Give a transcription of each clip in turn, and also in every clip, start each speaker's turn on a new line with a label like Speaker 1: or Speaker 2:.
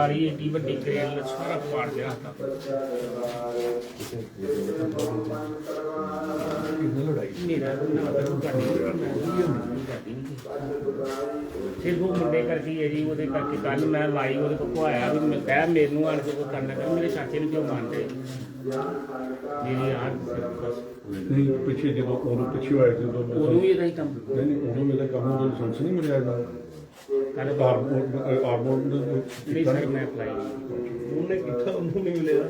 Speaker 1: ਜਾਲੀ ਏਡੀ ਵੱਡੀ ਕਰੇਲ ਸਾਰਾ ਪਾੜ ਗਿਆ ਮੇਰਾ ਨਾ ਤਾਂ ਸਿਰਫ ਉਹ ਮੁੰਡੇ ਕਰਕੇ ਹੀ ਹੈ ਜੀ ਉਹਦੇ ਕਰਕੇ ਕੱਲ ਮੈਂ ਲਾਈ ਉਹਦੇ ਕੋਲ ਖਵਾਇਆ ਵੀ ਮੈਂ ਕਹਿ ਮੈਨੂੰ ਆਣ ਕੇ ਕੋਈ ਕਰਨਾ ਕਰ ਮੇਰੇ ਚਾਚੇ ਨੂੰ ਕਿਉਂ ਮੰਨਦੇ ਮੇਰੀ ਬਸ
Speaker 2: ਨਹੀਂ ਪਿੱਛੇ ਜਦੋਂ ਉਹਨੂੰ ਪਿੱਛੇ ਹੋਇਆ ਸੀ ਉਦੋਂ ਮੈਂ-
Speaker 1: ਉਹਨੂੰ ਵੀ ਇਹਦਾ ਹੀ ਕੰਮ।
Speaker 2: ਨਹੀਂ ਨਹੀਂ ਉਹਨੂੰ ਮੇਰਾ ਕੰਮ ਦਾ ਲਾਇਸੈਂਸ ਨਹੀਂ ਮਿਲਿਆ ਇਹਦਾ। ਆਰਮੋਰ ਆਰਮੋਰ
Speaker 1: ਨਹੀਂ ਸਰ ਮੈਂ ਅਪਲਾਈ
Speaker 3: ਉਹਨੇ ਕੀਤਾ ਉਹਨੂੰ ਨਹੀਂ ਮਿਲਿਆ?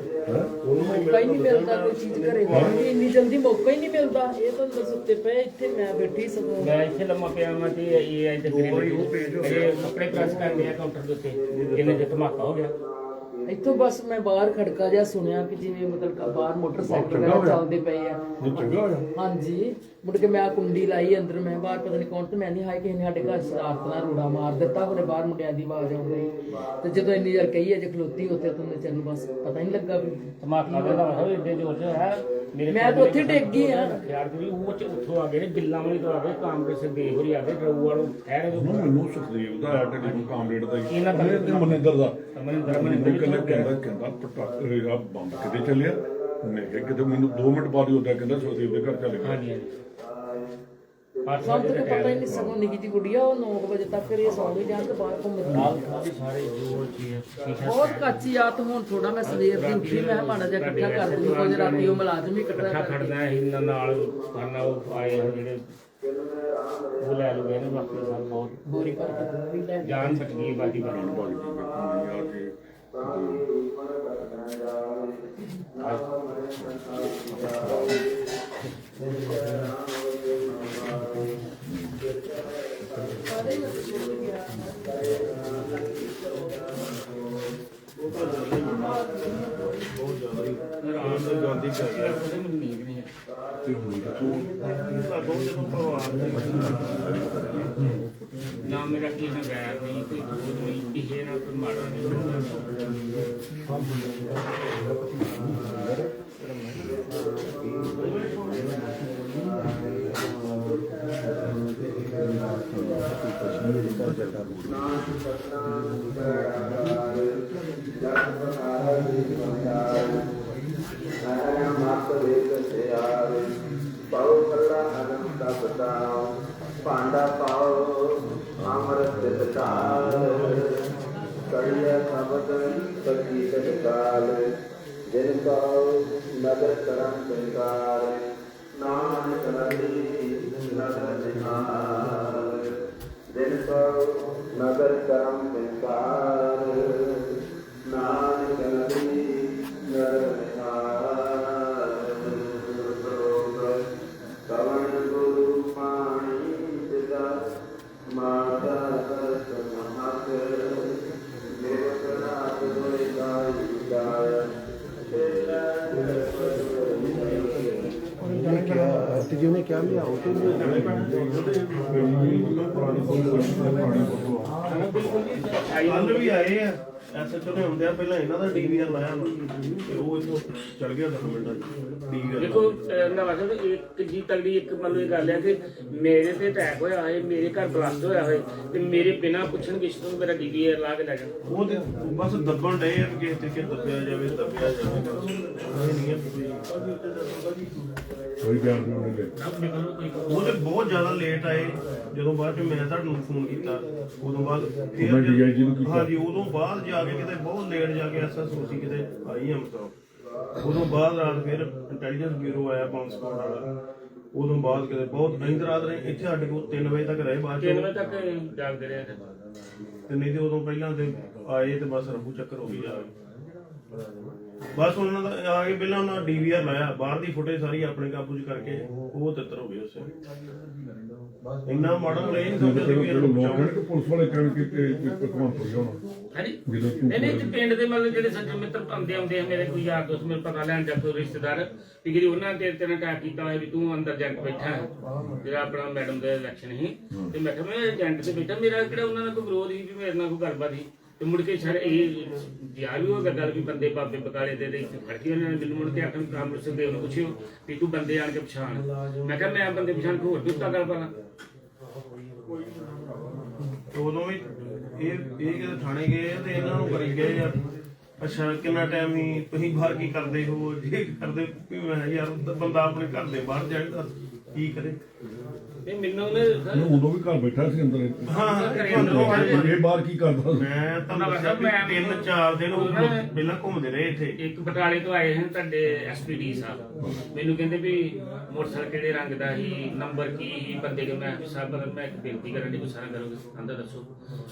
Speaker 4: ਹੀ ਨਹੀਂ ਮਿਲਦਾ ਕੋਈ ਚੀਜ਼ ਘਰੇ। ਬਣਨ ਦੀ ਇੰਨੀ ਜਲਦੀ ਮੌਕਾ ਹੀ ਨਹੀਂ ਮਿਲਦਾ। ਇਹ ਤਾਂ ਅੰਦਰ ਸੁੱਤੇ ਪਏ ਇੱਥੇ ਮੈਂ ਬੈਠੀ ਸਗੋਂ।
Speaker 1: ਮੈਂ ਇੱਥੇ ਲੰਮਾ ਪਿਆ ਮੈਂ ਤੇ ਇਹ ਅੱਜ ਗ੍ਰਿਲ ਮੇਰੇ ਕੱਪੜੇ ਪ੍ਰੈਸ ਕਰਦੇ ਆ ਕਾਊਂਟਰ ਦੇ ਉੱਤੇ। ਕਿੰਨੇ ਜਿਹਾ ਧਮਾਕਾ ਹੋ ਗਿਆ।
Speaker 4: ਇੱਥੋਂ ਬਸ ਮੈਂ ਬਾਹਰ ਖੜਕਾ ਜਿਹਾ ਸੁਣਿਆ ਕਿ ਜਿਵੇਂ ਮਤਲਬ ਕਿ ਬਾਹਰ ਮੋਟਰਸਾਈਕਲ ਵਗੈਰਾ। ਚੱਲਦੇ ਪਏ ਆ।
Speaker 2: ਇਹ ਚੰਗਾ ਹੋਇਆ।
Speaker 4: ਹਾਂਜੀ। ਮੁੜ ਕੇ ਮੈਂ ਆਹ ਕੁੰਡੀ ਲਾਈ ਅੰਦਰ ਮੈਂ ਬਾਹਰ ਪਤਾ ਨਹੀਂ ਕੌਣ ਤੇ ਮੈਂ ਨਹੀਂ ਹਾਏ ਕਿਸੇ ਨੇ ਸਾਡੇ ਘਰ ਸ਼ਰਾਰਤ ਨਾਲ ਰੋੜਾ ਮਾਰ ਦਿੱਤਾ ਉਹਨੇ ਬਾਹਰ ਮੁੰਡਿਆਂ ਦੀ ਆਵਾਜ਼ ਆਉਣ ਗਈ ਤੇ ਜਦੋਂ ਇੰਨੀ ਯਾਰ ਕਹੀ ਅਜੇ ਖਲੋਤੀ ਉੱਥੇ ਤਾਂ ਨਚਨ ਨੂੰ ਬਸ ਪਤਾ ਨਹੀਂ ਲੱਗਾ ਵੀ।
Speaker 1: ਧਮਾਕਾ ਦਾ ਹੋਇਆ ਏਡੇ ਜ਼ੋਰ ਚ ਹੋਇਆ ਮੇਰੇ
Speaker 4: ਮੈਂ ਤਾਂ ਉੱਥੇ ਡਿੱਗ ਗਈ ਆ
Speaker 1: ਯਾਰ ਜੀ ਉਹ ਚ ਉੱਥੋਂ ਆ ਗਏ ਨੇ ਬਿੱਲਾਂ ਵਾਲੀ ਤੋਂ ਆ ਗਏ ਕਾਂਗਰਸ ਦੇ ਹੋਰੀ ਆ ਗਏ ਰਊ ਵਾਲੋ ਠਹਿਰ
Speaker 2: ਉਹਨੂੰ ਮੈਨੂੰ ਸੁਖਦੇਵ ਦਾ ਐਟ ਨੂੰ ਕਾਮਰੇਡ ਦਾ
Speaker 1: ਇਹਨਾਂ
Speaker 2: ਤੇ ਮਨਿੰਦਰ ਦਾ। ਮੈਨੂੰ ਕਹਿੰਦਾ ਕਹਿੰਦਾ ਕਹਿੰਦਾ ਪਟਾਕੇ ਦਾ ਬੰਬ ਕਿਤੇ ਚੱਲਿਆ? ਮੈਂ ਕਿਹਾ ਕਿਤੇ ਮੈਨੂੰ 2 ਮਿੰਟ ਬਾਅਦ ਹੀ ਉਹਦਾ ਕਹਿੰਦਾ ਸੁਖਦੇਵ ਦੇ ਘਰ ਚੱਲ ਗਿਆ।
Speaker 1: ਹਾਂਜੀ
Speaker 4: ਤਾਂ
Speaker 1: ਤੱਕ
Speaker 4: ਪਤਾ ਹੀ ਨਹੀਂ ਸਗੋਂ ਨਿੱਕੀ ਜੀ ਗੁੜੀਆ ਉਹ 9 ਵਜੇ ਤੱਕ ਫਿਰ ਇਹ ਸੌਂ ਵੀ ਜਾਣ ਤੇ ਬਾਹਰ ਘੁੰਮਦੀ
Speaker 1: ਨਾਲ ਕਾਫੀ ਸਾਰੇ ਜੋ ਚੀਜ਼
Speaker 4: ਬਹੁਤ ਕੱਚੀ ਆਤ ਹੁਣ ਥੋੜਾ ਮੈਂ ਸਵੇਰ ਦੀ ਉੱਠੀ ਮੈਂ ਮਾੜਾ ਜਿਹਾ ਇਕੱਠਾ ਕਰ ਦੂੰ ਕੁਝ ਰਾਤੀ ਉਹ ਮੁਲਾਜ਼ਮ ਹੀ ਇਕੱਠਾ
Speaker 1: ਇਕੱਠਾ ਖੜਦਾ ਹੈ ਇਹਨਾਂ ਨਾਲ ਕਰਨਾ ਉਹ ਆਏ ਜਿਹੜੇ ਉਹ ਲੈ ਲੂ ਗਏ ਨੇ ਬਾਕੀ ਸਭ ਬਹੁਤ
Speaker 4: ਬੋਰੀ ਭਰ ਕੇ ਦੁੱਧ ਵੀ ਲੈ
Speaker 1: ਜਾਨ ਬਚ ਗਈ ਬਾਕੀ ਬਣੀ
Speaker 2: ਬਾਈ ਜੀ ਵੇਖੋ ਯਾਰ ਜੀ
Speaker 3: ਆਰਾਮ ਨਾਲ ਜਾਂਦੀ
Speaker 1: ਨੀਂਦ ਨਹੀਂ ਹੈ
Speaker 2: ਤੇ ਹੁਣ
Speaker 3: ਬਹੁਤ ਜਦੋਂ ਪਰਿਵਾਰ ਦੇ
Speaker 1: ਨਾ ਮੇਰਾ ਕੀ ਨਾ ਗੈਰ ਨਹੀਂ ਕੋਈ ਦੋਸਤ ਨਹੀਂ ਕਿਸੇ ਨਾਲ ਕੋਈ ਮਾੜਾ ਨਹੀਂ
Speaker 5: ਭਾਂਡਾ ਪਾਓ, ਅਮਰਤ ਦਿੱਤਾਰ ਕੜਿਆ ਖਬਦ ਸਤੀ ਸਤਕਾਲ ਜਿਨ ਕਉ ਨਦਰ ਕਰਮ ਸੰਕਾਰ ਨਾਨਕ ਰਤੀ ਨਦਰ ਨਿਹਾਰ
Speaker 3: ਕੱਲ ਵੀ ਆਏ ਆ। ਐਸਐਚਓ ਨੇ ਹੁੰਦਿਆ ਪਹਿਲਾਂ ਇਹਨਾਂ ਦਾ ਡੀਵੀਆਰ ਲਾਇਆ ਵਾ। ਤੇ ਉਹ ਇੱਥੋਂ ਚੜ ਗਿਆ 10 ਮਿੰਟਾਂ ਚ। ਡੀਵੀਆਰ
Speaker 1: ਦੇਖੋ ਨਵਾਜ਼ ਇੱਕ ਜੀ ਤਗੜੀ ਇੱਕ ਮਤਲਬ ਇਹ ਗੱਲ ਹੈ ਕਿ ਮੇਰੇ ਤੇ ਅਟੈਕ ਹੋਇਆ ਹੋਏ ਮੇਰੇ ਘਰ ਬਲਾਸਟ ਹੋਇਆ ਹੋਏ ਤੇ ਮੇਰੇ ਬਿਨਾ ਪੁੱਛਣ ਕਿਸ ਤੋਂ ਮੇਰਾ ਡੀਵੀਆਰ ਲਾ ਕੇ ਲੈ ਜਾਣ।
Speaker 3: ਉਹ ਤੇ ਬਸ ਦੱਬਣ ਡਏ ਆ ਵੀ ਕਿਸੇ ਤੇ ਕਿ ਦੱਬਿਆ ਜਾਵੇ ਦੱਬਿਆ ਜਾਵੇ ਇਹ ਨਹੀਂ ਹੈ ਕੋਈ
Speaker 2: ਗਿਆਨ ਨਹੀਂ ਉਹਨੇ ਲੈ
Speaker 1: ਆਪਣੇ ਵੱਲੋਂ ਕੋਈ
Speaker 3: ਉਹ ਤੇ ਬਹੁਤ ਜ਼ਿਆਦਾ ਲੇਟ ਆਏ ਜਦੋਂ ਬਾਅਦ ਚ ਮੈਂ ਤੁਹਾਨੂੰ ਫੋਨ ਕੀਤਾ। ਉਦੋਂ ਬਾਅਦ ਫਿਰ
Speaker 2: ਮੈਂ DIG ਨੂੰ ਕੀਤਾ।
Speaker 3: ਹਾਂਜੀ ਉਦੋਂ ਬਾਅਦ ਜਾ ਕੇ ਕਿਤੇ ਬਹੁਤ ਲੇਟ ਜਾ ਕੇ ਐਸਐਸਓ ਸੀ ਕਿਤੇ ਆਈ ਹਮ ਤੋਂ ਉਦੋਂ ਬਾਅਦ ਰਾਤ ਫਿਰ ਇੰਟੈਲੀਜੈਂਸ ਬਿਊਰੋ ਆਇਆ ਪੰਜ ਸਪੋਰਟ ਵਾਲਾ। ਉਦੋਂ ਬਾਅਦ ਕਿਤੇ ਬਹੁਤ ਨਹੀਂ ਰਾਤ ਰਹੇ ਇੱਥੇ ਸਾਡੇ ਕੋਲ 3 ਵਜੇ ਤੱਕ ਰਹੇ ਬਾਅਦ
Speaker 1: 3 ਵਜੇ ਤੱਕ ਜਾਗਦੇ ਰਹੇ ਤੇ।
Speaker 3: ਨਹੀਂ ਤੇ ਉਦੋਂ ਪਹਿਲਾਂ ਤੇ ਆਏ ਤੇ ਬਸ ਰਫੂ ਚੱਕਰ ਹੋ ਗਈ ਜਾ ਬਸ ਉਹਨਾਂ ਦਾ ਆ ਕੇ ਪਹਿਲਾਂ ਉਹਨਾਂ ਡੀਵੀਆਰ ਲਾਇਆ ਬਾਹਰ ਦੀ ਫੁਟੇਜ ਸਾਰੀ ਆਪਣੇ ਕਾਬੂ 'ਚ ਕਰਕੇ ਉਹ ਤਿੱਤਰ ਹੋ ਗਏ ਉਸੇ ਇੰਨਾ ਮਾਡਲ ਨਹੀਂ ਸਮਝਦੇ
Speaker 2: ਲੋਕ
Speaker 3: ਇਹਨੂੰ
Speaker 2: ਕਹਿਣ ਕਿ ਪੁਲਿਸ ਵਾਲੇ ਕਹਿਣ ਕਿ ਤੋਂ ਹੋਣਾ
Speaker 1: ਹਾਂਜੀ?
Speaker 2: ਜਦੋਂ ਤੂੰ
Speaker 1: ਨਹੀਂ ਨਹੀਂ ਤੇ ਪਿੰਡ ਦੇ ਮਤਲਬ ਜਿਹੜੇ ਸੱਜਣ ਮਿੱਤਰ ਆਉਂਦੇ ਆਉਂਦੇ ਆ ਮੇਰੇ ਕੋਈ ਯਾਰ ਦੋਸਤ ਮੇਰੇ ਪਤਾ ਲੈਣ ਜਾਂ ਕੋਈ ਰਿਸ਼ਤੇਦਾਰ ਵੀ ਜਿਹੜੀ ਉਹਨਾਂ ਤੇ ਤੇਰੇ ਅਟੈਕ ਕੀਤਾ ਹੋਇਆ ਵੀ ਤੂੰ ਅੰਦਰ ਜਾ ਕੇ ਬੈਠਾ ਹੈ। ਜਿਹੜਾ ਆਪਣਾ ਮੈਡਮ ਦਾ ਇਲੈਕਸ਼ਨ ਸੀ। ਤੇ ਮੈਂ ਕਿਹਾ ਮੈਂ ਏਜੰਟ ਤੇ ਬੈਠਾ ਮੇਰਾ ਕਿਹੜਾ ਉਹਨਾਂ ਨਾਲ ਕੋਈ ਵਿਰੋਧ ਸੀ ਵੀ ਮੇਰੇ ਨਾਲ ਕੋਈ ਗੱਲਬਾਤ ਸੀ? ਤੇ ਮੁੜ ਕੇ ਸਰ ਇਹ ਜਿਆ ਵੀ ਗੱਲ ਵੀ ਬੰਦੇ ਬਾਬੇ ਬਕਾਲੇ ਦੇ ਦੇ ਇੱਥੇ ਫੜ ਕੇ ਉਹਨਾਂ ਨੇ ਮੈਨੂੰ ਮੁੜ ਕੇ ਆਖਣ ਕਾਮਰ ਸਿੰਘ ਦੇਵ ਨੂੰ ਪੁੱਛਿਓ ਵੀ ਤੂੰ ਬੰਦੇ ਆਣ ਕੇ ਪਛਾਣ। ਮੈਂ ਕਿਹਾ ਮੈਂ ਬੰਦੇ ਪਛਾਣ ਕੇ ਹੋਰ ਵੀ ਗੱਲ ਪਾਣਾ
Speaker 3: ਉਦੋਂ ਵੀ ਇਹ ਇਹ ਕਿਤੇ ਥਾਣੇ ਗਏ ਤੇ ਇਹਨਾਂ ਨੂੰ ਕਰੀ ਗਏ ਯਾਰ ਅੱਛਾ ਕਿੰਨਾ ਟਾਈਮ ਹੀ ਤੁਸੀਂ ਬਾਹਰ ਕੀ ਕਰਦੇ ਹੋ? ਇਹ ਕਰਦੇ ਵੀ ਮੈਂ ਯਾਰ ਬੰਦਾ ਆਪਣੇ ਘਰ ਦੇ ਬਾਹਰ ਜਾਏ ਤਾਂ ਕੀ ਕਰੇ?
Speaker 1: ਇਹ ਮੈਨੂੰ
Speaker 2: ਮੈਂ ਉਦੋਂ ਵੀ ਘਰ ਬੈਠਾ ਸੀ ਅੰਦਰ।
Speaker 3: ਹਾਂ
Speaker 1: ਘਰੇ।
Speaker 2: ਇਹ ਬਾਹਰ ਕੀ ਕਰਦਾ ਸੀ?
Speaker 3: ਮੈਂ ਤਾਂ ਦੱਸਿਆ ਵੀ ਤਿੰਨ ਚਾਰ ਦਿਨ ਉਹ ਪਹਿਲਾਂ ਘੁੰਮਦੇ ਰਹੇ ਇੱਥੇ।
Speaker 1: ਇੱਕ ਬਟਾਲੇ ਤੋਂ ਆਏ ਹਨ ਤੁਹਾਡੇ ਐਸਪੀਡੀ ਸਾਹਿਬ। ਮੈਨੂੰ ਕਹਿੰਦੇ ਵੀ ਮੋਟਰਸਾਈਕਲ ਕਿਹੜੇ ਰੰਗ ਦਾ ਸੀ ਨੰਬਰ ਕੀ ਸੀ? ਬੰਦੇ ਕੇ ਮੈਂ ਸਾਹਿਬ ਬਦਲ ਮੈਂ ਇੱਕ ਬੇਨਤੀ ਕਰਨ ਦੀ ਗੁੱਸਾ ਨਾ ਕਰੋਗੇ ਅੰਦਰ ਦੱਸੋ।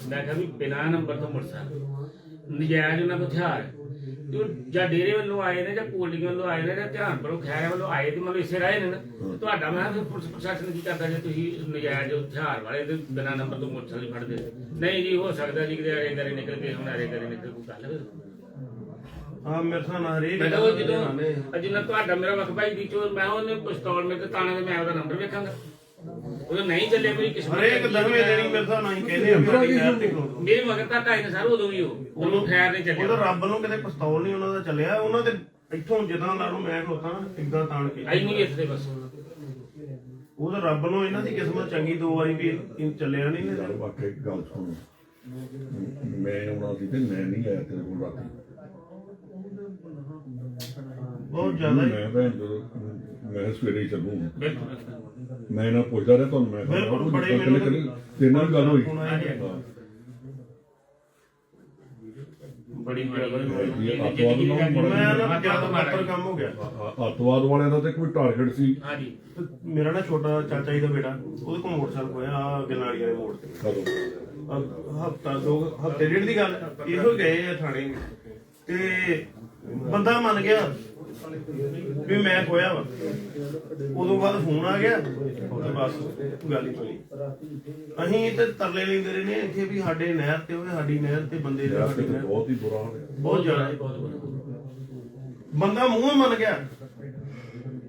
Speaker 1: ਮੈਂ ਕਿਹਾ ਵੀ ਬਿਨਾਂ ਨੰਬਰ ਤੋਂ ਮੋਟਰਸਾਈਕਲ। ਨਜਾਇਜ਼ ਉਹਨਾਂ ਕੋਲ ਹਥਿਆਰ। ਹੈ। ਉਹ ਜਾਂ ਡੇਰੇ ਵੱਲੋਂ ਆਏ ਨੇ ਜਾਂ ਪੋਲਿੰਗ ਵੱਲੋਂ ਆਏ ਨੇ ਜਾਂ ਧਿਆਨ ਪਰੋ ਖੈਰ ਵੱਲੋਂ ਆਏ ਤੇ ਮਤਲਬ ਇਸੇ ਰਾਏ ਨੇ ਨਾ ਤੇ ਤੁਹਾਡਾ ਮੈਂ ਕਿਹਾ ਫਿਰ ਪੁਲਿਸ ਪ੍ਰਸ਼ਾਸਨ ਕੀ ਕਰਦਾ ਜੇ ਤੁਸੀਂ ਨਜਾਇਜ਼ ਹਥਿਆਰ ਵਾਲੇ ਤੇ ਬਿਨਾਂ ਨੰਬਰ ਤੋਂ ਮੋਟਰਸਾਈਕਲ ਫੜਦੇ ਨਹੀਂ ਜੀ ਹੋ ਸਕਦਾ ਜੀ ਕਿ ਅਰੇ ਗਰੇ ਨਿਕਲ ਕੇ ਹੁਣ ਅਰੇ ਗਰੇ ਨਿਕਲ ਕੋਈ ਗੱਲ ਹੋਵੇ।
Speaker 3: ਹਾਂ ਮੇਰੇ ਸਾਹ ਨਾਲ ਹਰੇਕ
Speaker 1: ਮੈਂ ਤਾਂ ਉਹ ਜਦੋਂ ਜਿੰਨਾ ਤੁਹਾਡਾ ਮੇਰਾ ਵਕਫਾਈ ਦੀ ਚੋਰ ਮੈਂ ਉਹਨੇ ਪਿਸਤੌਲ ਮੇਰੇ ਤੇ ਤਾਣੇ ਤੇ ਮੈਂ ਉਹਦਾ ਨੰਬਰ ਵੇਖਾਂਗਾ ਉਹ ਨਹੀਂ ਚੱਲੇ ਮੇਰੀ ਕਿਸਮਤ
Speaker 3: ਹਰੇਕ ਦਸਵੇਂ ਦਿਨ ਹੀ ਮੇਰੇ ਸਾਹ ਨਾਲ ਹੀ ਕਹਿੰਦੇ ਆ ਮੇਰੀ ਤੇ ਖਲੋ ਜਾਓ।
Speaker 1: ਮੇਰੇ ਮਗਰ ਤਾਂ ਢਾਈ ਨੇ ਸਰ ਉਦੋਂ ਵੀ ਉਹ ਉਹਨੂੰ ਖੈਰ ਨਹੀਂ
Speaker 3: ਉਹਦਾ
Speaker 1: ਚੱਲਿਆ
Speaker 3: ਰੱਬ ਨੂੰ ਕਿਤੇ ਪਿਸਤੌਲ ਨਹੀਂ ਉਹਨਾਂ ਦਾ ਚੱਲਿਆ ਉਹਨਾਂ ਦੇ ਇੱਥੋਂ ਜਿੱਦਾਂ ਲਾ ਲਓ ਮੈਂ ਖਲੋਤਾ ਨਾ ਇੱਦਾਂ ਤਾਣ ਕੇ।
Speaker 1: ਆਈ ਨਹੀਂ ਇੱਥੇ ਬਸ।
Speaker 3: ਉਹਦਾ ਰੱਬ ਨੂੰ ਇਹਨਾਂ ਦੀ ਕਿਸਮਤ ਚੰਗੀ ਦੋ ਵਾਰੀ ਵੀ ਇਹ ਚੱਲਿਆ ਨਹੀਂ
Speaker 2: ਯਾਰ
Speaker 3: ਨੇ
Speaker 2: ਵਾਕਈ ਇੱਕ ਗੱਲ ਸੁਣ। ਮੈਂ ਆਉਣਾ ਸੀ ਤੇ ਮੈਂ ਨਹੀਂ ਆਇਆ ਤੇਰੇ ਕੋਲ ਰਾਤੀ।
Speaker 3: ਬਹੁਤ ਜ਼ਿਆਦਾ ਹੀ।
Speaker 2: ਮੈਂ ਭੈਣ ਜਦੋਂ ਮੈਂ ਸਵੇਰੇ ਹੀ ਚੱਲੂ।
Speaker 1: ਬਿਲਕੁਲ।
Speaker 2: ਮੈਂ ਇਹਨਾਂ ਪੁੱਛਦਾ ਰਿਹਾ ਤੁਹਾਨੂੰ ਮੈਂ
Speaker 3: ਬਿਲਕੁਲ, ਬੜੇ ਮੈਨੂੰ
Speaker 2: ਤੇਰੇ ਨਾਲ ਵੀ ਗੱਲ ਹੋਈ।
Speaker 3: ਬੜੀ
Speaker 2: ਇਹ ਅੱਤਵਾਦ ਨਾਲ ਬੜਾ-
Speaker 3: ਕੰਮ ਹੋ ਗਿਆ।
Speaker 2: ਅੱਤਵਾਦ ਵਾਲਿਆਂ ਦਾ ਤੇ ਕੋਈ ਟਾਰਗੇਟ ਸੀ?
Speaker 1: ਹਾਂਜੀ।
Speaker 3: ਤੇ ਮੇਰਾ ਨਾ ਛੋਟਾ ਚਾਚਾ ਜੀ ਦਾ ਬੇਟਾ ਉਹਦੇ ਕੋਲ ਮੋਟਰਸਾਈਕਲ ਹੋਇਆ ਆ ਵਾਲੇ ਮੋੜ ਤੇ।
Speaker 2: ਕਦੋਂ?
Speaker 3: ਹਫਤਾ ਦੋ ਹਫ਼ਤੇ ਡੇਢ ਦੀ ਗੱਲ। ਇਹੋ ਗਏ ਆ ਥਾਣੇ। ਤੇ ਬੰਦਾ ਮੰਨ ਗਿਆ ਵੀ ਮੈਂ ਖੋਇਆ ਵਾ। ਉਦੋਂ ਬਾਅਦ ਫੋਨ ਆ ਗਿਆ ਤੇ ਬਸ ਗੱਲ ਹੀ ਬਣੀ ਅਸੀਂ ਤੇ ਤਰਲੇ ਲੈਂਦੇ ਰਹੇ ਨੇ ਇੱਥੇ ਵੀ ਸਾਡੇ ਨਹਿਰ ਤੇ ਹੋਵੇ ਸਾਡੀ ਨਹਿਰ ਤੇ ਬੰਦੇ
Speaker 2: ਯਾਰ
Speaker 3: ਸਾਡੀ ਨਹਿਰ
Speaker 2: ਬਹੁਤ ਹੀ ਬੁਰਾ ਹਾਲ ਹੈ।
Speaker 3: ਬਹੁਤ ਜ਼ਿਆਦਾ।
Speaker 1: ਬਹੁਤ
Speaker 3: ਬੰਦਾ ਮੂੰਹ ਮੰਨ ਗਿਆ।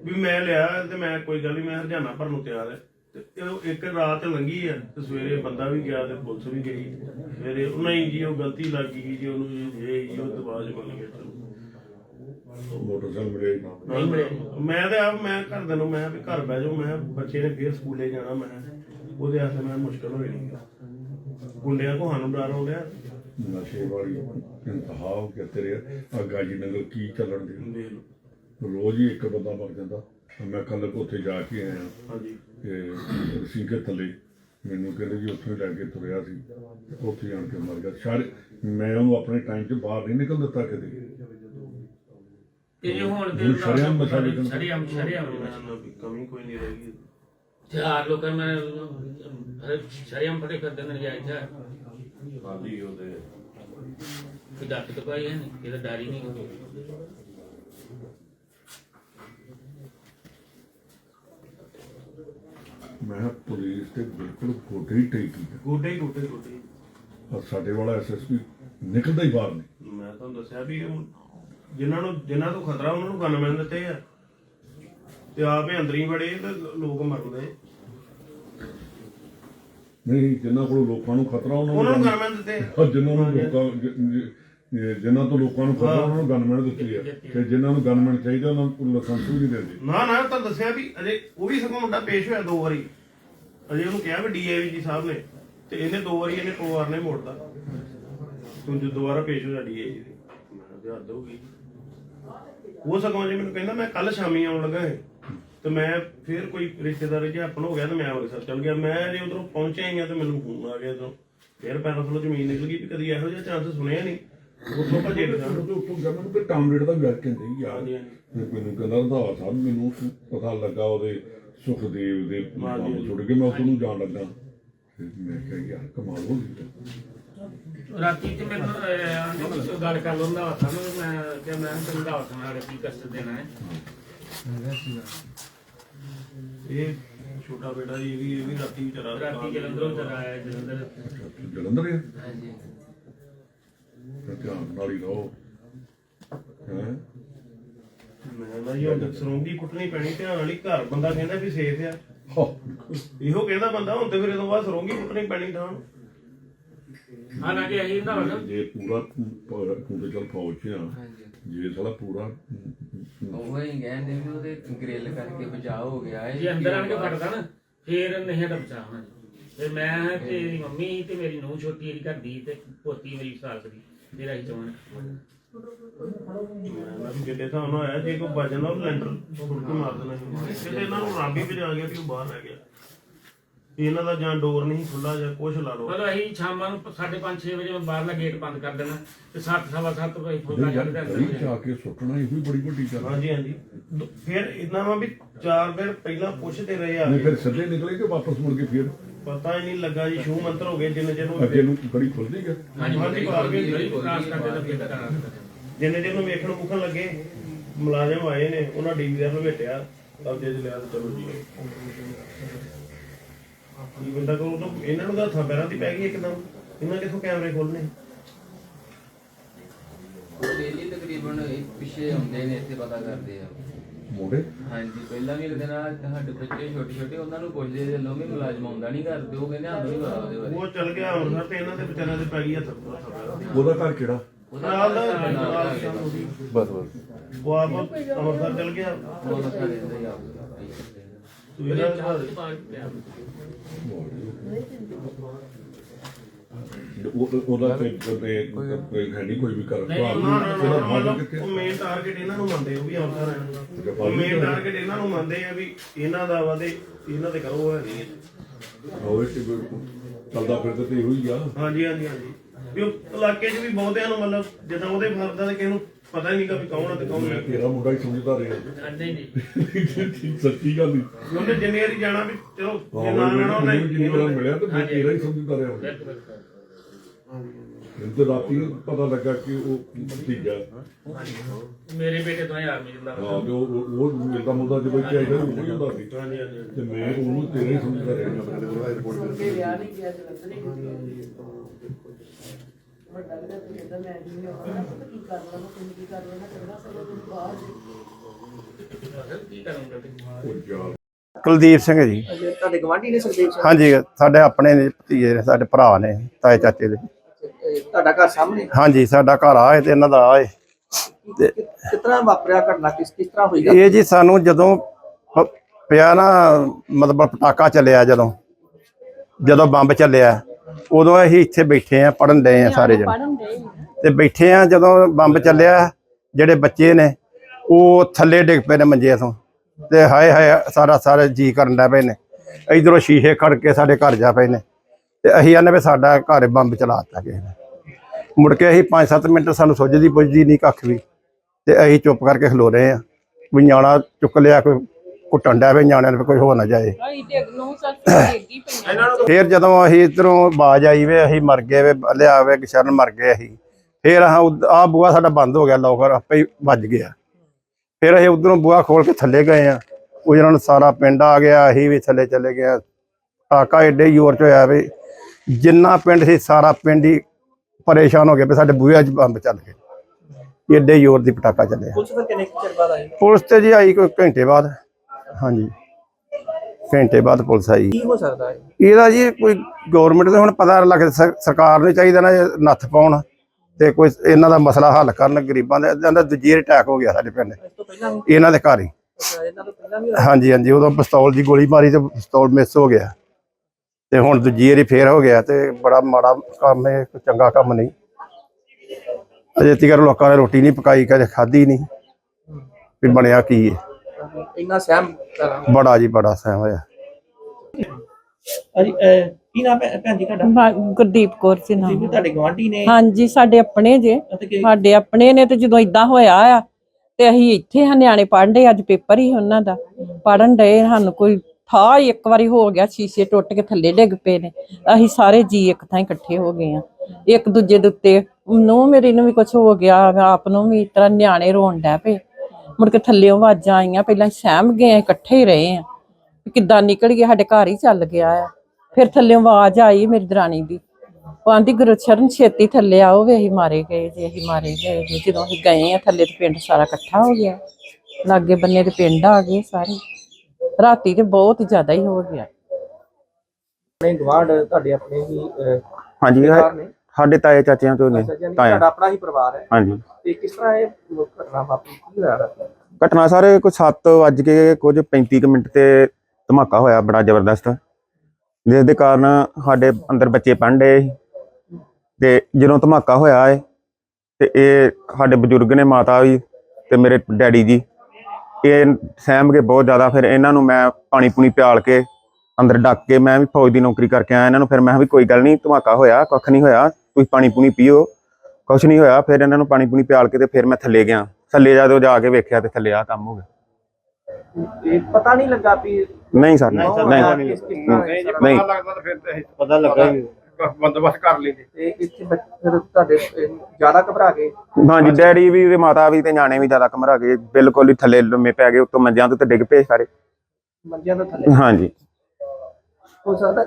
Speaker 3: ਵੀ ਮੈਂ ਲਿਆ ਤੇ ਮੈਂ ਕੋਈ ਗੱਲ ਨਹੀਂ ਮੈਂ ਹਰਜਾਨਾ ਭਰਨ ਨੂੰ ਤਿਆਰ ਹੈ। ਤੇ ਉਹ ਇੱਕ ਰਾਤ ਲੰਘੀ ਆ ਤੇ ਸਵੇਰੇ ਬੰਦਾ ਵੀ ਗਿਆ ਤੇ ਪੁਲਿਸ ਵੀ ਗਈ। ਸਵੇਰੇ ਉਹ ਨਹੀਂ ਜੀ ਉਹ ਗਲਤੀ ਲੱਗ ਗਈ ਜੀ ਉਹਨੂੰ ਇਹ ਜੀ ਉਹ ਦਬਾਜ ਮੰਨ ਗਿਆ।
Speaker 2: ਮੋਟਰਸਾਈਕਲ ਮਿਲੇ।
Speaker 1: ਨਹੀਂ ਮਿਲੇ।
Speaker 3: ਮੈਂ ਤੇ ਆਪ ਮੈਂ ਘਰ ਨੂੰ ਮੈਂ ਵੀ ਘਰ ਬਹਿ ਜਾਓ ਮੈਂ ਬੱਚੇ ਨੇ ਫੇਰ ਸਕੂਲੇ ਜਾਣਾ ਮੈਂ। ਉਹਦੇ ਆਸਤੇ ਮੈਂ ਮੁਸ਼ਕਲ ਹੋਈ ਨਹੀਂ ਗੁੰਡਿਆਂ ਕੋ ਸਾਨੂੰ ਡਰ ਹੋ ਗਿਆ
Speaker 2: ਨਸ਼ੇ ਵਾਲੀ ਇੰਤਹਾ ਹੋ ਕੇ ਤੇਰੇ ਆ ਗਾਜੀ ਨਗਰ ਕੀ ਚੱਲਣ ਦੇ? ਰੋਜ਼ ਹੀ ਇੱਕ ਬੰਦਾ ਮਰ ਜਾਂਦਾ। ਮੈਂ ਕੱਲ ਉੱਥੇ ਜਾ ਕੇ ਆਇਆ।
Speaker 3: ਹਾਂਜੀ।
Speaker 2: ਤੇ ਸਿੰਕੇ ਥੱਲੇ। ਮੈਨੂੰ ਕਹਿੰਦੇ ਜੀ ਉੱਥੇ ਲੈ ਕੇ ਤੁਰਿਆ ਸੀ। ਉੱਥੇ ਆਣ ਕੇ ਮਰ ਗਿਆ। ਸਾਰੇ ਮੈਂ ਉਹਨੂੰ ਆਪਣੇ ਟਾਈਮ 'ਚ ਬਾਹਰ ਨਹੀਂ ਨਿਕਲ ਦਿੱਤਾ ਕਦੇ।
Speaker 1: ਤੇ ਇਹ ਹੁਣ
Speaker 2: ਹੁਣ ਸ਼ਰੇਆਮ।
Speaker 1: ਸ਼ਰਿਆਮ ਸ਼ਰਿਆਮ
Speaker 3: ਨਾ ਵੀ ਕਮੀ ਕੋਈ ਨਹੀਂ ਰਹੇਗੀ
Speaker 1: ਹਥਿਆਰ ਲੋਕਾਂ ਮੈਂ ਸ਼ਰਿਆਮ ਫੜੇ ਕਰਦੇ ਨੇ ਜਾਇ ਥਾ
Speaker 3: ਹਾਂਜੀ ਉਹਦੇ
Speaker 1: ਕੋਈ ਡੱਕ ਤਾਂ ਕੋਈ ਹੈ ਨਹੀਂ ਇਹਦਾ ਡਰ ਹੀ ਨਹੀਂ
Speaker 2: ਮੈਂ ਪੁਲਿਸ ਤੇ ਬਿਲਕੁਲ ਗੋਡੇ ਹੀ ਟੇਕੀ ਹੈ।
Speaker 3: ਗੋਡੇ ਹੀ ਗੋਡੇ ਗੋਡੇ ਹੀ।
Speaker 2: ਔਰ ਸਾਡੇ ਵਾਲਾ ਐਸਐਸਪੀ ਨਿਕਲਦਾ ਹੀ ਬਾਹਰ ਨਹੀਂ
Speaker 3: ਮੈਂ ਤੁਹਾਨੂੰ ਦੱਸਿਆ ਵੀ ਜਿਨ੍ਹਾਂ ਨੂੰ ਜਿਨ੍ਹਾਂ ਤੋਂ ਖਤਰਾ ਉਹਨਾਂ ਨੂੰ ਗਨਮੈਨ ਦਿੱਤੇ ਆ। ਤੇ ਆਪੇ ਅੰਦਰ ਹੀ ਬੜੇ ਤੇ ਲੋਕ ਮਰਦੇ।
Speaker 2: ਨਹੀਂ ਜਿਨ੍ਹਾਂ ਕੋਲ ਲੋਕਾਂ ਨੂੰ ਖਤਰਾ ਉਹਨਾਂ
Speaker 3: ਉਹਨਾਂ ਨੂੰ
Speaker 2: ਨੂੰ
Speaker 3: ਗਨਮੈਨ ਦਿੱਤੇ ਆ।
Speaker 2: ਔਰ ਜਿਨ੍ਹਾਂ ਨੂੰ ਲੋਕਾਂ ਜਿ- ਜਿ- ਜਿ- ਜਿਨ੍ਹਾਂ ਤੋਂ ਲੋਕਾਂ ਨੂੰ ਖਤਰਾ ਉਹਨਾਂ ਨੂੰ ਗਨਮੈਨ ਦਿੱਤੀ ਹੈ ਤੇ ਜਿਨ੍ਹਾਂ ਨੂੰ ਗਨਮੈਨ ਚਾਹੀਦਾ ਉਹਨਾਂ ਨੂੰ ਲਾਇਸੈਂਸ ਵੀ ਨਹੀਂ ਦਿੰਦੇ।
Speaker 3: ਨਾ ਨਾ ਤੁਹਾਨੂੰ ਦੱਸਿਆ ਵੀ ਅਜੇ ਉਹ ਵੀ ਸਗੋਂ ਮੁੰਡਾ ਪੇਸ਼ ਹੋਇਆ ਦੋ ਵਾਰੀ। ਅਜੇ ਉਹਨੂੰ ਕਿਹਾ ਵੀ ਡੀਏਵੀ ਜੀ ਸਾਹਿਬ ਨੇ ਤੇ ਇਹਨੇ ਦੋ ਵਾਰੀ ਇਹਨੇ ਪਰਿਵਾਰ ਨੇ ਮੋੜਦਾ ਤੂੰ ਜੋ ਦੁਬਾਰਾ ਪੇਸ਼ ਹੋ ਜਾ ਡੀਏਵੀ ਦੇ। ਮੈਂ ਕਿਹਾ ਹੱਦ ਹੋ ਗਈ। ਉਹ ਸਗੋਂ ਜੇ ਮੈਨੂੰ ਕਹਿੰਦਾ ਮੈਂ ਕੱਲ ਸ਼ਾਮੀ ਆਉਣ ਲੱਗਾ ਹੈ ਤੇ ਮੈਂ ਫਿਰ ਕੋਈ ਰਿਸ਼ਤੇਦਾਰ ਜਿਹਾ ਆਪਣਾ ਹੋ ਗਿਆ ਤੇ ਮੈਂ ਅੰਮ੍ਰਿਤਸਰ ਚਲ ਗਿਆ। ਮੈਂ ਜੇ ਉਧਰੋਂ ਪਹੁੰਚਿਆ ਹੀ ਆ ਤੇ ਮੈਨੂੰ ਫੋਨ ਆ ਗਿਆ ਤੋਂ ਫਿਰ ਪੈਰਾਂ ਥੱਲੋਂ ਜ਼ਮੀਨ ਨਿਕਲ ਗਈ ਵੀ ਕਦੀ ਇਹੋ ਜਿਹਾ ਚਾਂਸ ਸੁਣਿਆ ਨਹੀਂ। ਉੱਥੋਂ ਭੱਜੇ ਸਾਨੂੰ।
Speaker 2: ਉੱਥੋਂ ਗਿਆ ਮੈਨੂੰ ਤੇ ਟਾਮ ਰੇਟ ਦਾ ਵੀ ਵਰਕ ਕਹਿੰਦੇ ਯਾਰ ਮੈਨੂੰ ਕਹਿੰਦਾ ਰੰਧਾਵਾ ਸਾਹਿਬ ਮੈਨੂੰ ਪਤਾ ਲੱਗਾ ਉਹਦੇ ਸੁਖਦੇਵ ਦੇ ਨਾਮ। ਛੁੱਟ ਕੇ ਮੈਂ ਉਹਨੂੰ ਜਾਣ ਲੱਗਾ। ਮੈਂ ਕਿਹਾ ਯਾਰ ਕਮਾਲ ਹੋ ਗਈ
Speaker 1: ਰਾਤੀ ਤੇ ਮੈਨੂੰ ਅਹ, ਗੱਲ ਕਰ ਲੰਦਾ ਵਾ ਸਾਨੂੰ ਮੈਂ ਕਿ ਮੈਂ ਤੈਨੂੰ ਦਾ ਨਾਲ ਕੀ ਕਸ਼ਟ ਦੇਣਾ ਹੈ
Speaker 3: ਇਹ ਛੋਟਾ ਬੇਟਾ ਜੀ ਇਹ ਵੀ ਇਹ ਵੀ ਰਾਤੀ ਵਿਚਾਰਾ
Speaker 1: ਰਾਤੀ ਜਲੰਧਰੋਂ ਚਲਾ ਆਇਆ ਜਲੰਧਰ।
Speaker 2: ਜਲੰਧਰ ਹੈ
Speaker 1: ਹਾਂਜੀ।
Speaker 2: ਤੇ ਧਿਆਨ ਨਾਲ ਹੀ ਰਹੋ ਹੈ?
Speaker 3: ਮੈਂ ਨਾ ਇਹ ਸਰੋਂਗੀ ਕੁੱਟਣੀ ਪੈਣੀ ਧਿਆਨ ਵਾਲੀ ਘਰ ਬੰਦਾ ਕਹਿੰਦਾ ਵੀ ਸੇਫ ਆ।
Speaker 2: ਹਾਂ।
Speaker 3: ਇਹੋ ਕਹਿੰਦਾ ਬੰਦਾ ਹੁਣ ਤੇ ਫਿਰ ਇਹਦੋਂ ਬਾਅਦ ਸਰੋਂਗੀ ਕੁੱਟਣੀ ਪੈਣੀ ਤਾਂ
Speaker 1: ਹਾਂ ਨਾ ਕਿ ਅਸੀਂ ਨਾ। ਹੋਣਾ
Speaker 2: ਜੇ ਪੂਰਾ ਤੂੰ ਤੇ ਚਲ ਫੌਜ ਚ ਆ ਜੇ ਸਾਲਾ ਪੂਰਾ
Speaker 6: ਉਹ ਹੀ ਕਹਿੰਦੇ ਵੀ ਉਹਦੇ ਗ੍ਰਿਲ ਕਰਕੇ ਬਚਾਅ ਹੋ ਗਿਆ ਹੈ
Speaker 1: ਜੇ ਅੰਦਰ ਆਣ ਕੇ ਫੜਦਾ ਨਾ ਫੇਰ ਨਹੀਂ ਹਟ ਬਚਾ ਹੋਣਾ ਤੇ ਮੈਂ ਤੇ ਮੇਰੀ ਮੰਮੀ ਤੇ ਮੇਰੀ ਨੂੰਹ ਛੋਟੀ ਜਿਹੜੀ ਘਰ ਦੀ ਤੇ ਪੋਤੀ ਮੇਰੀ ਸਾਲ ਦੀ ਤੇਰਾ ਹੀ ਚੋਣ
Speaker 3: ਮੈਂ ਵੀ ਕਿਤੇ ਤਾਂ ਉਹਨਾਂ ਆਇਆ ਜੇ ਕੋਈ ਵੱਜ ਜਾਂਦਾ ਉਹ ਲੈਂਟਰ ਸੁੱਟ ਕੇ ਮਾਰ ਦੇਣਾ ਸੀ। ਕਿਤੇ ਇਹਨਾਂ ਨੂੰ ਰੱਬ ਹੀ ਭਜਾ ਗਿਆ ਵੀ ਉਹ ਬਾਹਰ ਰਹਿ ਗਿਆ। ਵੀ ਇਹਨਾਂ ਦਾ ਜਾਂ ਡੋਰ ਨਹੀਂ ਖੁੱਲਾ ਜਾਂ ਕੁਛ ਲਾ ਲਓ।
Speaker 1: ਮਤਲਬ ਅਸੀਂ ਸ਼ਾਮਾਂ ਨੂੰ 5:30 6 ਵਜੇ ਬਾਹਰਲਾ ਗੇਟ ਬੰਦ ਕਰ ਦੇਣਾ ਤੇ 7 ਸਵਾ 7 ਵਜੇ ਫੋਟਾ
Speaker 2: ਯਾਰ
Speaker 1: ਚੱਲ
Speaker 2: ਗਲੀ ਚ
Speaker 1: ਜਾਂਦਾ
Speaker 2: ਆ। ਕੇ ਸੁੱਟਣਾ ਇਹ ਵੀ ਬੜੀ ਵੱਡੀ ਗੱਲ
Speaker 3: ਹਾਂਜੀ ਹਾਂਜੀ। ਦ- ਫਿਰ ਇਹਨਾਂ ਵਾ ਵੀ ਚਾਰ ਦਿਨ ਪਹਿਲਾਂ ਪੁੱਛਦੇ ਰਹੇ ਆ।
Speaker 2: ਨਹੀਂ ਫਿਰ ਸਿੱਧੇ ਨਿਕਲੇ ਕਿ ਵਾਪਸ ਮੁੜ ਕੇ ਫਿਰ?
Speaker 3: ਪਤਾ ਹੀ ਨਹੀਂ ਲੱਗਾ ਜੀ ਸ਼ੂ ਮੰਤਰ ਹੋ ਗਏ ਜਿੰਨੇ ਜਿਹਨੂੰ
Speaker 2: ਅੱਗੇ ਨੂੰ ਗੜੀ ਖੁੱਲ ਜੇਗਾ
Speaker 1: ਹਾਂਜੀ
Speaker 3: ਹਾਂਜੀ, ਬਾਹਰ ਵੀ
Speaker 1: ਜਿਹੜੀ ਪ੍ਰਕਾਸ਼ ਕਰਦੇ ਤਾਂ ਫਿਰ ਕਰਾਂਗੇ
Speaker 3: ਜਿੰਨੇ ਜਿਹਨੂੰ ਵੇਖਣ ਮੁਖਣ ਲੱਗੇ ਮੁਲਾਜ਼ਮ ਆਏ ਨੇ ਉਹਨਾਂ ਡੀਵੀਆਰ ਨੂੰ ਭੇਟਿਆ ਕਬਜ਼ੇ 'ਚ ਲਿਆ ਤੇ ਚਲੋ ਜੀ। ਕੀ ਬੰਦਾ ਕੋਲ ਤਾਂ ਇਹਨਾਂ ਨੂੰ ਤਾਂ ਹੱਥਾਂ ਪੈਰਾਂ ਦੀ ਪੈ ਗਈ ਇੱਕਦਮ। ਇਹਨਾਂ ਕਿੱਥੋਂ ਕੈਮਰੇ ਖੋਲਨੇ
Speaker 6: ਡੇਲੀ ਤਕਰੀਬਨ ਇੱਕ ਪਿੱਛੇ ਆਉਂਦੇ ਨੇ ਇੱਥੇ ਪਤਾ ਕਰਦੇ ਆ।
Speaker 2: ਮੋੜੇ
Speaker 6: ਹਾਂਜੀ ਪਹਿਲਾਂ ਵੀ ਉਹਦੇ ਨਾਲ ਸਾਡੇ ਬੱਚੇ ਛੋਟੇ ਛੋਟੇ ਉਹਨਾਂ ਨੂੰ ਪੁੱਛਦੇ ਜੇ ਲੋ ਵੀ ਮੁਲਾਜ਼ਮ ਆਉਂਦਾ ਨਹੀਂ ਘਰ ਤੇ ਉਹ ਕਹਿੰਦੇ ਸਾਨੂੰ ਨਹੀਂ ਪਤਾ ਉਹਦੇ ਬਾਰੇ
Speaker 3: ਉਹ ਚੱਲ ਗਿਆ ਅੰਮ੍ਰਿਤਸਰ ਤੇ ਇਹਨਾਂ ਦੇ ਵਿਚਾਰਿਆਂ ਦੇ ਪੈ ਗਈ ਹੱਥ ਹੱਥਾਂ ਪੈਰਾਂ ਦੀ
Speaker 2: ਉਹਦਾ ਘਰ ਕਿਹੜਾ?
Speaker 3: ਨਾਲ ਦਾ ਨਾਲ ਦਾ
Speaker 2: ਬਸ ਬਸ।
Speaker 3: ਉਹ ਆਪ ਅੰਮ੍ਰਿਤਸਰ ਚੱਲ ਗਿਆ।
Speaker 6: ਉਹ ਰਹਿੰਦਾ ਹੀ
Speaker 2: ਉਹ- ਉਹਦਾ ਤੇ ਤੇ ਕੋਈ ਹੈ ਨਹੀਂ ਕੋਈ ਵੀ ਕਰ
Speaker 3: ਨਾ ਨਾ ਨਾ
Speaker 2: ਉਹਦਾ
Speaker 3: ਨਾ,
Speaker 2: ਫਾਦਰ
Speaker 3: ਮਤਲਬ
Speaker 2: ਕਿੱਥੇ?
Speaker 3: ਉਹ ਮੇਨ ਟਾਰਗੇਟ ਇਹਨਾਂ ਨੂੰ ਮੰਨਦੇ ਉਹ ਵੀ ਅੰਮ੍ਰਿਤਸਰ ਰਹਿਣ ਦਾ। ਉਹ ਮੇਨ ਟਾਰਗੇਟ ਇਹਨਾਂ ਨੂੰ ਮੰਨਦੇ ਆ ਵੀ ਇਹਨਾਂ ਦਾ ਵਾ ਤੇ ਇਹਨਾਂ ਦੇ ਕਰੋ ਹੈ ਨਹੀਂ।
Speaker 2: ਹੋਵੇ ਕਿ ਕੋਈ ਚੱਲਦਾ ਫਿਰਦਾ ਤੇ ਇਹੋ ਹੀ ਆ।
Speaker 3: ਹਾਂਜੀ ਹਾਂਜੀ ਹਾਂਜੀ। ਵੀ ਉਹ ਇਲਾਕੇ 'ਚ ਵੀ ਬਹੁਤਿਆਂ ਨੂੰ ਮਤਲਬ ਜਦੋਂ ਉਹਦੇ ਫਰਦਾ ਤੇ ਕਿਸੇ ਨੂੰ ਪਤਾ ਹੀ ਨਹੀਂਗਾ ਵੀ ਕੌਣ ਆ ਤੇ ਕੌਣ
Speaker 2: ਮੈਂ
Speaker 3: ਨਹੀਂ।
Speaker 2: ਤੇਰਾ ਮੁੰਡਾ ਹੀ ਸਮਝਦਾ ਰਿਹਾ
Speaker 1: ਨਹੀਂ ਨਹੀਂ
Speaker 2: ਸੱਚੀ ਗੱਲ ਨਹੀਂ
Speaker 3: ਉਹਨੇ ਜਿੰਨੇ ਵਾਰੀ ਜਾਣਾ ਵੀ ਚਲੋ ਜੇ
Speaker 2: ਹਾਂ
Speaker 3: ਨਾ ਨਾ ਉਹਨੇ
Speaker 2: ਜਿੰਨੀ ਵਾਰ ਮਿਲਿਆ ਤੇ ਮੈਂ ਤੇਰਾ ਹੀ ਸਮਝਦਾ ਰਿਹਾ ਮੈਨੂੰ ਤਾਂ ਰਾਤੀ ਪਤਾ ਲੱਗਾ ਕਿ ਉਹ ਭਤੀਜਾ
Speaker 1: ਮੇਰੇ ਬੇਟੇ ਤੋਂ ਆਰਮੀ ਜਿੰਦਾ
Speaker 2: ਹਾਂ ਤੇ ਉਹ ਉਹ- ਉਹ ਮਿਲਦਾ ਮੁੰਡਾ ਜਦੋਂ ਇੱਥੇ ਆਇਆ ਉਹ ਹੀ ਹੁੰਦਾ ਸੀ। ਤੇ ਮੈਂ ਉਹਨੂੰ ਤੇਰਾ ਹੀ ਸਮਝਦਾ ਰਿਹਾ
Speaker 4: ਕਿ ਵਿਆਹ ਨਹੀਂ ਗਿਆ ਜਲੰਧਰ ਹੀ ਕੀਤੀ ਵੱਡਾ ਵੀਰਾ ਤੇ ਕਹਿੰਦਾ ਮੈਂ ਨਹੀਂ ਆਉਣਾ। ਪਤਾ ਕੀ ਕਰ ਲੈਣਾ ਤੂੰ ਕੀ ਕਰ ਲੈਣਾ ਕਹਿੰਦਾ ਸਗੋਂ ਤੂੰ ਬਾਹਰ
Speaker 1: ਕੀ ਕਰੂੰਗਾ ਤੇ
Speaker 2: ਉਹ ਯਾਰ
Speaker 7: ਕੁਲਦੀਪ ਸਿੰਘ ਜੀ।
Speaker 8: ਅਜੇ ਤੁਹਾਡੇ ਗਵਾਂਢੀ ਨੇ ਸੁਖਦੇਵ ਸਿੰਘ?
Speaker 7: ਹਾਂਜੀ ਸਾਡੇ ਆਪਣੇ ਨੇ ਭਤੀਜੇ ਨੇ ਸਾਡੇ ਭਰਾ ਨੇ ਤਾਏ ਚਾਚੇ ਦੇ।
Speaker 8: ਇਹ ਤੁਹਾਡਾ ਘਰ ਸਾਹਮਣੇ?
Speaker 7: ਹਾਂਜੀ ਸਾਡਾ ਘਰ ਆਏ ਤੇ ਇਹਨਾਂ ਦਾ ਆਏ
Speaker 8: ਕਿ- ਕਿਸ ਤਰ੍ਹਾਂ ਵਾਪਰਿਆ ਘਟਨਾ? ਕਿਸ ਕਿਸ ਤਰ੍ਹਾਂ ਹੋਈ?
Speaker 7: ਇਹ ਜੀ ਸਾਨੂੰ ਜਦੋਂ ਪ- ਪਿਆ ਨਾ ਮਤਲਬ ਪਟਾਕਾ ਚੱਲਿਆ ਜਦੋਂ ਜਦੋਂ ਬੰਬ ਚੱਲਿਆ। ਉਦੋਂ ਅਸੀਂ ਇੱਥੇ ਬੈਠੇ ਆ ਪੜਨ ਡਏ ਆ ਸਾਰੇ ਜਣੇ। ਤੇ ਬੈਠੇ ਆ ਜਦੋਂ ਬੰਬ ਚੱਲਿਆ ਜਿਹੜੇ ਬੱਚੇ ਨੇ ਉਹ ਥੱਲੇ ਡਿੱਗ ਪਏ ਨੇ ਮੰਜੇ ਤੋਂ। ਤੇ ਹਾਏ ਹਾਏ ਸਾਰਾ ਸਾਰਾ ਜੀ ਕਰਨ ਲੱਗ ਪਏ ਨੇ। ਇਧਰੋਂ ਸ਼ੀਸ਼ੇ ਖੜ ਕੇ ਸਾਡੇ ਘਰ ਜਾ ਪਏ ਨੇ। ਤੇ ਅਸੀਂ ਆਨੇ ਵੀ ਸਾਡਾ ਘਰ ਬੰਬ ਚਲਾਤਾ ਕਿਸੇ ਨੇ। ਮੁੜ ਕੇ ਅਸੀਂ 5-7 ਮਿੰਟ ਸਾਨੂੰ ਸੁੱਝਦੀ ਪੁੱਜਦੀ ਨਹੀਂ ਕੱਖ ਵੀ। ਤੇ ਅਸੀਂ ਚੁੱਪ ਕਰਕੇ ਖਲੋ ਰਹੇ ਆ। ਵੀ ਨਿਆਣਾ ਚੁੱਕ ਲਿਆ ਕੋਈ ਕੁੱਟਣ ਡਿਆ ਵੀ ਨਿਆਣਿਆਂ ਨੂੰ ਕੋਈ ਹੋ ਨਾ ਜਾਏ। ਫਿਰ ਜਦੋਂ ਅਸੀਂ ਇਧਰੋਂ ਆਵਾਜ਼ ਆਈ ਵੇ ਅਸੀਂ ਮਰ ਗਏ ਵੇ ਲਿਆ ਵੇ ਗਸ਼ਰਨ ਮਰ ਗਏ ਅਸੀਂ। ਫਿਰ ਆ ਬੂਆ ਸਾਡਾ ਬੰਦ ਹੋ ਗਿਆ ਲੋਕਰ ਆਪੇ ਹੀ ਵੱਜ ਗਿਆ। ਫਿਰ ਅਸੀਂ ਉਧਰੋਂ ਬੂਆ ਖੋਲ ਕੇ ਥੱਲੇ ਗਏ ਆ। ਉਹ ਜਿਹਨਾਂ ਨੂੰ ਸਾਰਾ ਪਿੰਡ ਆ ਗਿਆ ਅਸੀਂ ਵੀ ਥੱਲੇ ਚਲੇ ਗਏ ਟਾਕਾ ਏਡੇ ਜ਼ੋਰ ਚ ਹੋਇਆ ਵੀ ਜਿੰਨਾ ਪਿੰਡ ਸੀ ਸਾਰਾ ਪਿੰਡ ਹੀ ਪਰੇਸ਼ਾਨ ਹੋ ਗਿਆ ਵੀ ਸਾਡੇ ਬੂਹੇ 'ਚ ਬੰਬ ਚੱਲ ਗਏ। ਏਡੇ ਜ਼ੋਰ ਦੀ ਪਟਾਕਾ ਚੱਲਿਆ।
Speaker 8: ਪੁਲਿਸ ਫਿਰ ਕਿੰਨੇ ਕੁ ਚਿਰ ਬਾਅਦ ਆਈ?
Speaker 7: ਪੁਲਿਸ ਤੇ ਜੀ ਆਈ ਕੋਈ ਘੰਟੇ ਬਾਅਦ। ਹਾਂਜੀ। ਘੰਟੇ ਬਾਅਦ ਪੁਲਿਸ ਆਈ।
Speaker 8: ਕੀ ਹੋ ਸਕਦਾ ਹੈ?
Speaker 7: ਇਹਦਾ ਜੀ ਕੋਈ ਗਵਰਨਮੈਂਟ ਦੇ ਹੁਣ ਪਤਾ ਲੱਗ ਸਰ- ਸਰਕਾਰ ਨੂੰ ਚਾਹੀਦਾ ਨਾ ਇਹ ਨੱਥ ਪਾਉਣ ਤੇ ਕੋਈ ਇਹਨਾਂ ਦਾ ਮਸਲਾ ਹੱਲ ਕਰਨ ਗਰੀਬਾਂ ਦਾ ਇਹਨਾਂ ਦਾ ਦੂਜੀ ਅਟੈਕ ਹੋ ਗਿਆ ਸਾਡੇ ਪਿੰਡ।
Speaker 8: ਇਸ ਤੋਂ ਪਹਿਲਾਂ ਵੀ
Speaker 7: ਇਹਨਾਂ ਦੇ ਘਰ ਹੀ।
Speaker 8: ਅੱਛਾ, ਇਹਨਾਂ ਤੋਂ ਪਹਿਲਾਂ ਵੀ
Speaker 7: ਹਾਂਜੀ ਹਾਂਜੀ ਉਦੋਂ ਪਿਸਤੌਲ ਦੀ ਗੋਲੀ ਮਾਰੀ ਤੇ ਪਿਸਤੌਲ ਮਿਸ ਹੋ ਗਿਆ। ਤੇ ਹੁਣ ਦੂਜੀ ਵਾਰੀ ਫੇਰ ਹੋ ਗਿਆ ਤੇ ਬੜਾ ਮਾੜਾ ਕੰਮ ਹੈ ਕੋਈ ਚੰਗਾ ਕੰਮ ਨਹੀਂ। ਅਜੇ ਤੀਕਰ ਲੋਕਾਂ ਨੇ ਰੋਟੀ ਨਹੀਂ ਪਕਾਈ ਕਦੇ ਖਾਧੀ ਨਹੀਂ। ਵੀ ਬਣਿਆ ਕੀ ਹੈ?
Speaker 8: ਇੰਨਾ ਸਹਿਮ
Speaker 7: ਬੜਾ ਜੀ ਬੜਾ ਸਹਿਮ ਹੋਇਆ।
Speaker 8: ਅਜੀ ਕੀ ਨਾਮ ਹੈ ਭੈਣ ਜੀ ਤੁਹਾਡਾ?
Speaker 9: ਬਾ- ਗੁਰਦੀਪ ਕੌਰ ਜੀ
Speaker 8: ਜੀ
Speaker 9: ਨਾਮ
Speaker 8: ਵੀ ਤੁਹਾਡੇ ਗਵਾਂਢੀ ਨੇ?
Speaker 9: ਹਾਂਜੀ ਸਾਡੇ ਆਪਣੇ ਜੇ।
Speaker 8: ਅਤੇ ਕਿ
Speaker 9: ਸਾਡੇ ਆਪਣੇ ਨੇ ਤੇ ਜਦੋਂ ਇਦਾਂ ਹੋਇਆ ਆ ਤੇ ਅਸੀਂ ਇੱਥੇ ਹਾਂ ਨਿਆਣੇ ਪੜ੍ਹਦੇ ਅੱਜ ਪੇਪਰ ਹੀ ਉਹਨਾਂ ਦਾ। ਪੜਨ ਡਏ ਸਾਨੂੰ ਕੋਈ ਥਾ ਹੀ ਇੱਕ ਵਾਰੀ ਹੋ ਗਿਆ ਸ਼ੀਸ਼ੇ ਟੁੱਟ ਕੇ ਥੱਲੇ ਡਿੱਗ ਪਏ ਨੇ। ਅਸੀਂ ਸਾਰੇ ਜੀ ਇੱਕ ਥਾਂ ਇਕੱਠੇ ਹੋ ਗਏ ਆ। ਇੱਕ ਦੂਜੇ ਦੇ ਉੱਤੇ ਨੂੰ ਮੇਰੀ ਨੂੰ ਵੀ ਕੁਝ ਹੋ ਗਿਆ ਆਪ ਨੂੰ ਵੀ ਇਸ ਤਰ੍ਹਾਂ ਨਿਆਣੇ ਰੋਣ ਡੈ ਪਏ। ਮੁੜ ਕੇ ਥੱਲੇੋਂ ਆਵਾਜ਼ਾਂ ਆਈਆਂ ਪਹਿਲਾਂ ਸਹਿਮ ਗਏ ਇਕੱਠੇ ਹੀ ਰਹੇ ਆ ਕਿੱਦਾਂ ਨਿਕਲ ਗਏ ਸਾਡੇ ਘਰ ਹੀ ਚੱਲ ਗਿਆ ਆ। ਫਿਰ ਥੱਲੇ ਆਵਾਜ਼ ਆਈ ਮੇਰੀ ਦਰਾਣੀ ਦੀ ਉਹ ਆਂਦੀ ਗੁਰਸ਼ਰਨ ਛੇਤੀ ਥੱਲੇ ਆਓ ਵੀ ਅਸੀਂ ਮਾਰੇ ਗਏ ਜੀ ਅਸੀਂ ਮਾਰੇ ਗਏ ਜੀ। ਜਦੋਂ ਅਸੀਂ ਗਏ ਆ ਥੱਲੇ ਤੇ ਪਿੰਡ ਸਾਰਾ ਇਕੱਠਾ ਹੋ ਗਿਆ। ਲਾਗੇ ਬੰਨੇ ਦੇ ਪਿੰਡ ਆ ਗਏ ਸਾਰੇ। ਰਾਤੀ ਤੇ ਬਹੁਤ ਜ਼ਿਆਦਾ ਹੀ ਹੋ ਗਿਆ।
Speaker 8: ਆਪਣੇ ਗਵਾਂਢ ਤੁਹਾਡੇ ਆਪਣੇ ਹੀ
Speaker 10: ਹਾਂਜੀ
Speaker 8: ਨੇ?
Speaker 10: ਸਾਡੇ ਤਾਏ ਚਾਚਿਆਂ ਤੋਂ ਨੇ
Speaker 8: ਅੱਛਾ ਜੀ
Speaker 10: ਤਾਇਆ।
Speaker 8: ਤੁਹਾਡਾ ਆਪਣਾ ਹੀ ਪਰਿਵਾਰ ਹੈ।
Speaker 10: ਹਾਂਜੀ।
Speaker 8: ਤੇ ਕਿਸ ਤਰ੍ਹਾਂ ਇਹ ਘਟਨਾ ਵਾਪਰੀ? ਕੀ ਹੋਇਆ ਰਾਤੀ?
Speaker 10: ਘਟਨਾ ਸਾਰੇ ਕੋਈ 7 ਵੱਜ ਕੇ ਕੁਝ 35 ਕੁ ਮਿੰਟ ਤੇ ਧਮਾਕਾ ਹੋਇਆ ਬੜਾ ਜ਼ਬਰਦਸਤ। ਜਿਸ ਦੇ ਕਾਰਨ ਸਾਡੇ ਅੰਦਰ ਬੱਚੇ ਸੀ। ਤੇ ਜਦੋਂ ਧਮਾਕਾ ਹੋਇਆ ਏ ਤੇ ਇਹ ਸਾਡੇ ਬਜ਼ੁਰਗ ਨੇ ਮਾਤਾ ਵੀ ਤੇ ਮੇਰੇ ਡੈਡੀ ਜੀ ਇਹ ਸਹਿਮ ਕੇ ਬਹੁਤ ਜ਼ਿਆਦਾ ਫਿਰ ਇਹਨਾਂ ਨੂੰ ਮੈਂ ਪਾਣੀ ਪੂਣੀ ਪਿਆਲ ਕੇ ਅੰਦਰ ਡੱਕ ਕੇ ਮੈਂ ਵੀ ਫੌਜ ਦੀ ਨੌਕਰੀ ਕਰਕੇ ਆਇਆ ਇਹਨਾਂ ਨੂੰ ਫਿਰ ਮੈਂ ਵੀ ਕੋਈ ਗੱਲ ਨਹੀਂ ਧਮਾਕਾ ਹੋਇਆ ਕੱਖ ਨਹੀਂ ਹੋਇਆ ਤੁਸੀਂ ਪਾਣੀ ਪੂਣੀ ਪੀਓ। ਕੁਛ ਨਹੀਂ ਹੋਇਆ ਫਿਰ ਇਹਨਾਂ ਨੂੰ ਪਾਣੀ ਪੂਣੀ ਪਿਆਲ ਕੇ ਤੇ ਫਿਰ ਮੈਂ ਥੱਲੇ ਗਿਆ। ਥੱਲੇ ਜਦੋਂ ਜਾ ਕੇ ਵੇਖਿਆ ਤੇ ਥੱਲੇ ਆ ਕੰਮ ਹੋ ਗਿਆ।
Speaker 8: ਇਹ ਪਤਾ ਨਹੀਂ ਲੱਗਾ ਵੀ
Speaker 10: ਨਹੀਂ ਸਰ ਨਹੀਂ ਨਹੀਂ। ਨਹੀਂ
Speaker 8: ਪਤਾ ਲੱਗਾ ਬੰਦੋਬਸਤ ਕਰ ਲੈਂਦੇ ਤੇ। ਇੱਥੇ ਤੁਹਾਡੇ ਜ਼ਿਆਦਾ ਘਬਰਾ ਗਏ?
Speaker 10: ਹਾਂਜੀ ਡੈਡੀ ਵੀ ਤੇ ਮਾਤਾ ਵੀ ਤੇ ਨਿਆਣੇ ਵੀ ਜ਼ਿਆਦਾ ਘਮਰਾ ਗਏ। ਬਿਲਕੁਲ ਹੀ ਥੱਲੇ ਲੰਮੇ ਪੈ ਗਏ ਉੱਤੋਂ ਮੰਜਿਆਂ ਤੋਂ ਤੇ ਡਿੱਗ ਪਏ ਸਾਰੇ।
Speaker 8: ਮੰਜਿਆਂ ਤੋਂ ਥੱਲੇ?
Speaker 10: ਹਾਂਜੀ।
Speaker 8: ਹੋ ਸਕਦਾ?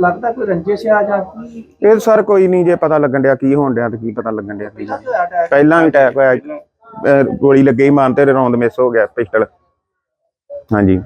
Speaker 8: ਲੱਗਦਾ ਕੋਈ ਰੰਜਿਸ਼ ਆ ਜਾਂ ਕੀ?
Speaker 10: ਇਹ ਸਰ ਕੋਈ ਨਹੀਂ ਜੇ ਪਤਾ ਲੱਗਣ ਡਿਆ ਕੀ ਹੋਣ ਡਿਆ ਤੇ ਕੀ ਪਤਾ ਲੱਗਣ ਡਿਆ ਕੀ।
Speaker 8: ਪਹਿਲਾਂ ਵੀ ਹੋਇਆ attack?
Speaker 10: ਪਹਿਲਾਂ ਵੀ ਅਟੈਕ ਹੋਇਆ ਅਹ ਗੋਲੀ ਲੱਗੀ ਮਾਨ ਤੇ ਰੌਂਦ ਮਿਸ ਹੋ ਗਿਆ ਪਿਸਟਲ। ਹਾਂਜੀ।